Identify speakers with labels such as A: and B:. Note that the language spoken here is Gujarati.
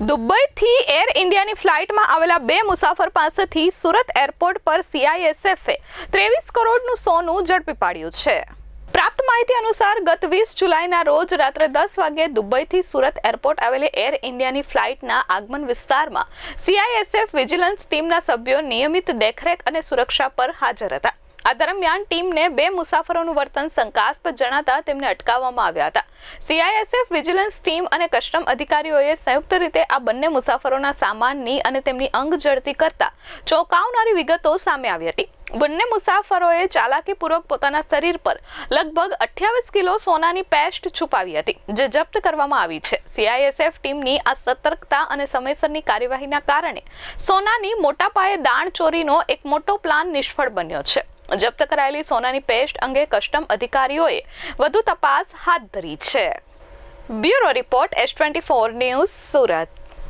A: દુબઈથી એર ઇન્ડિયાની ફ્લાઇટમાં આવેલા બે મુસાફર પાસેથી સુરત એરપોર્ટ પર સીઆઈએસએફે ત્રેવીસ કરોડનું સોનું ઝડપી પાડ્યું છે. પ્રાપ્ત માહિતી અનુસાર ગત વીસ જુલાઈના રોજ રાત્રે દસ વાગ્યે દુબઈથી સુરત એરપોર્ટ આવેલી એર ઇન્ડિયાની ફ્લાઇટના આગમન વિસ્તારમાં સીઆઈએસએફ વિજિલન્સ ટીમના સભ્યો નિયમિત દેખરેખ અને સુરક્ષા પર હાજર હતા. આ દરમિયાન ટીમને બે મુસાફરોનું વર્તન શંકાસ્પદ જણાતા તેમને અટકાવવામાં આવ્યા હતા. સીઆઈએસએફ વિજિલન્સ ટીમ અને કસ્ટમ અધિકારીઓએ સંયુક્ત રીતે આ બંને મુસાફરોના સામાનની અને તેમની અંગ જડતી કરતા ચોંકાવનારી વિગતો સામે આવી હતી. બંને મુસાફરોએ ચાલાકીપૂર્વક પોતાના શરીર પર લગભગ અઠ્યાવીસ કિલો સોનાની પેસ્ટ છુપાવી હતી, જે જપ્ત કરવામાં આવી છે. સીઆઈએસએફ ટીમની આ સતર્કતા અને સમયસરની કાર્યવાહીના કારણે સોનાની મોટા પાયે દાણ એક મોટો પ્લાન નિષ્ફળ બન્યો છે. જપ્ત કરાયેલી સોનાની પેસ્ટ અંગે કસ્ટમ અધિકારીઓએ વધુ તપાસ હાથ ધરી છે. Bureau report S twenty four news Surat.